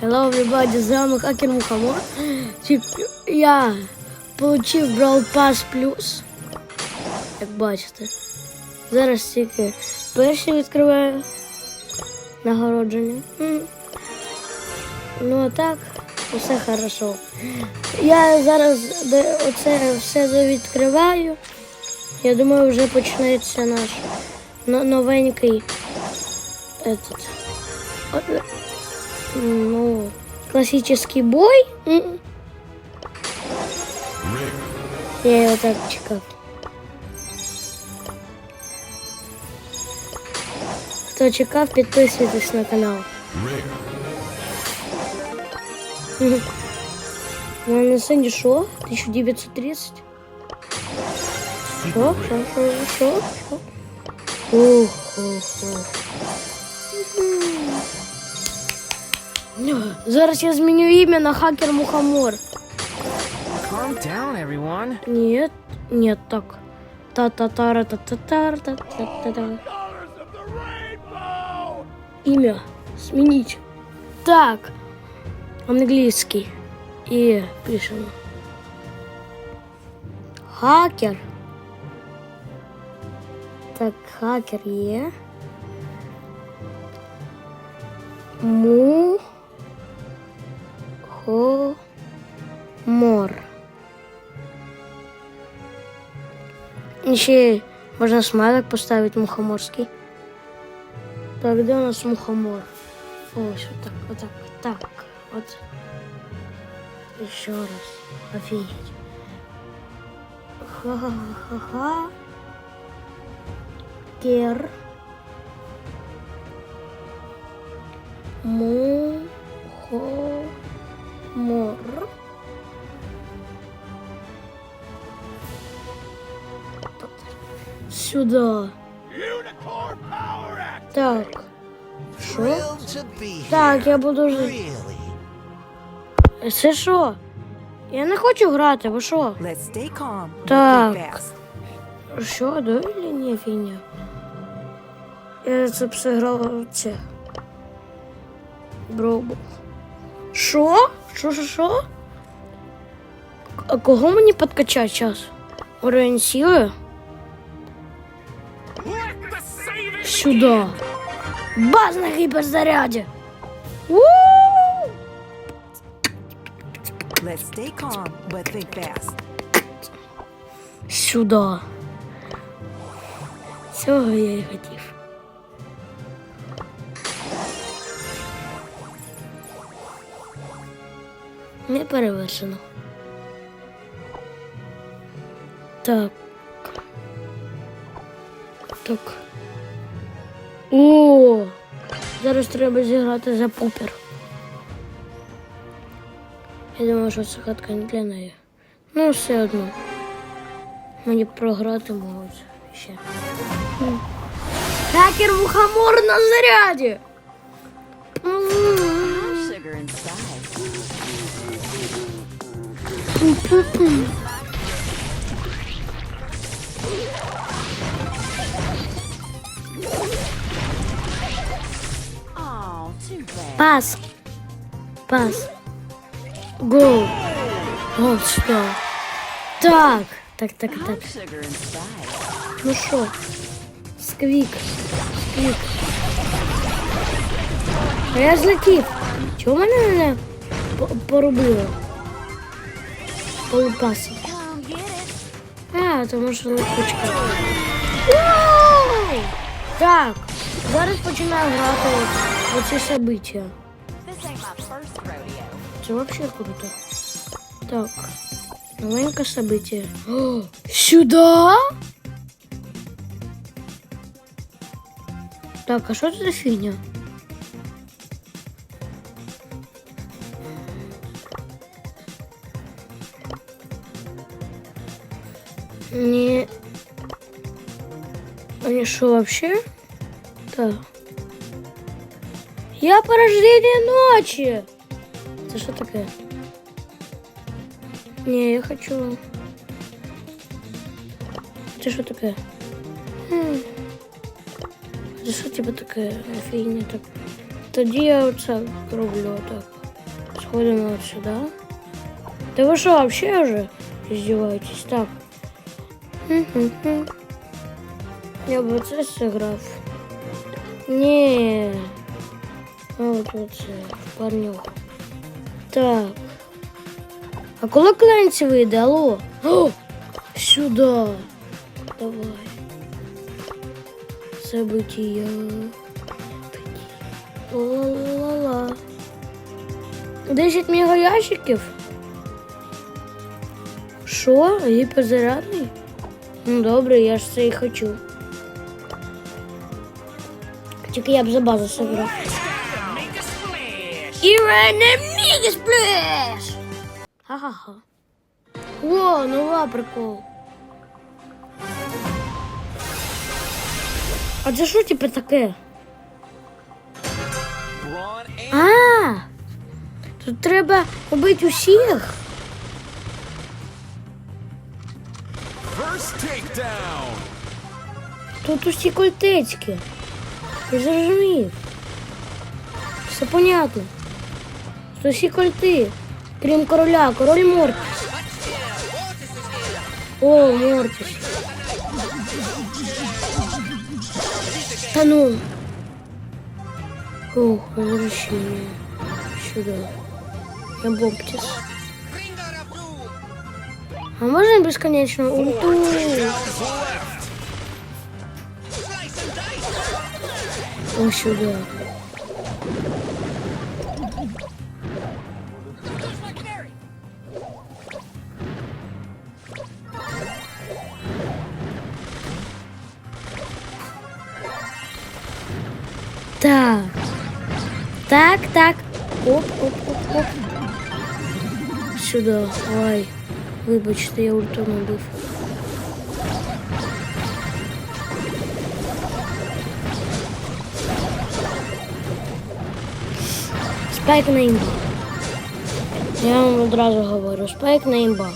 Hello, everybody, з вами Хакер Мухаммор. Тип- Я получив Brawl Pass Plus, як бачите. Зараз тільки перші відкриваю нагородження. Ну а так, усе хорошо. Я зараз оце все відкриваю. Я думаю, вже почнеться наш новенький этот, от- Ну, классический бой. Я его так чекал. Хто чекав, підписуйтесь на канал. Ну, на Сэнди шо? 1930? Шо? Шо? Шо? Шо? Шо? Ух, ух, ух. Зараз я зміню ім'я на хакер Мухомор. Calm down, everyone. Нет, нет, так. Та-та-та-ра-та-та-та-та-та-та. Имя сменить. Так, английский. И пишем. Хакер. Так, хакер Е. Му. Еще можно смайлик поставить мухоморский. Так, где у нас мухомор? О, вот так, вот так, вот так. Вот. Еще раз. Офигеть. Ха-ха-ха-ха. Кер. Мухомор. Сюда. Так. Що? Так, я буду? Це що? Я не хочу грати, ви що? Так. Що, да или ні, фігня? Я це все грала це. Бробу. Що? Що, що, що? А кого мені підкачати час? Уровень сили? Сюди. Баз на гіперзаряді. у Let's stay calm, but think fast. Сюди. Цього я і хотів. Не перевершено. Так. Так. О! Зараз треба зіграти за пупер. Я думаю, що це хатка не для неї. Ну, все одно. Мені програти можуть ще. Хакер мухомор на заряді. М. Пас. Пас. Гол. Гол сюди. Так. Так, так, так. Ну що? Сквік. Сквік. А я злетів. Чого мене не по- порубило? Полупаси. А, тому що липучка. Так, зараз починаю грати Вот все события. Это вообще круто. Так, давай-ка события. О, сюда? Так, а что это за фигня? Не... А Они что, вообще? Да. Я порождение ночи. Это что такое? Не, я хочу... Это что такое? М. Это что типа такая фігня так? Тоді я оце роблю так. Сходимо от сюда. Да вы что, вообще уже издеваетесь? Так. Я бы сыграв. Не. А от оце, в парнюху. Так. А коли Кленці вийде? Алло? О! Сюди. Давай. События. Ла-ла-ла-ла. 10 мегаящиків? Що? Гіперзарядний? Ну добре, я ж це і хочу. Тільки я б за базу сыграв. A splash! Ха-ха-ха. О, нова прикол. А це що типу таке? А! Тут треба убити усіх. Тут усі кольтецькі. Я зрозумів. Все понятно. Тут усі кольти. Крім короля, король Мортіс. О, Мортіс. Та ну. Ух, возвращение. Сюда. Я Боптис. А можно бесконечно ульту? Вот сюда. Так, так. Оп, оп, оп, оп. Сюда. Ай. Вибачте, я ульту набив. Спайк на імба. Я вам одразу говорю, спайк на імба.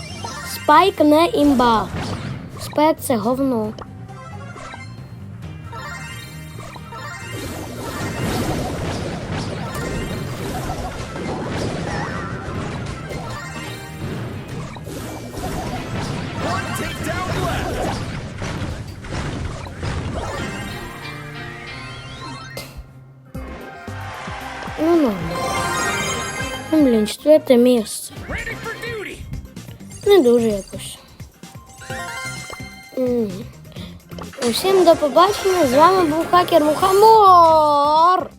Спайк не імба. Спайк це говно. Ну, блін, четверте місце. ready for duty! Не дуже якось. М. Усім до побачення. З вами був хакер Мухамор.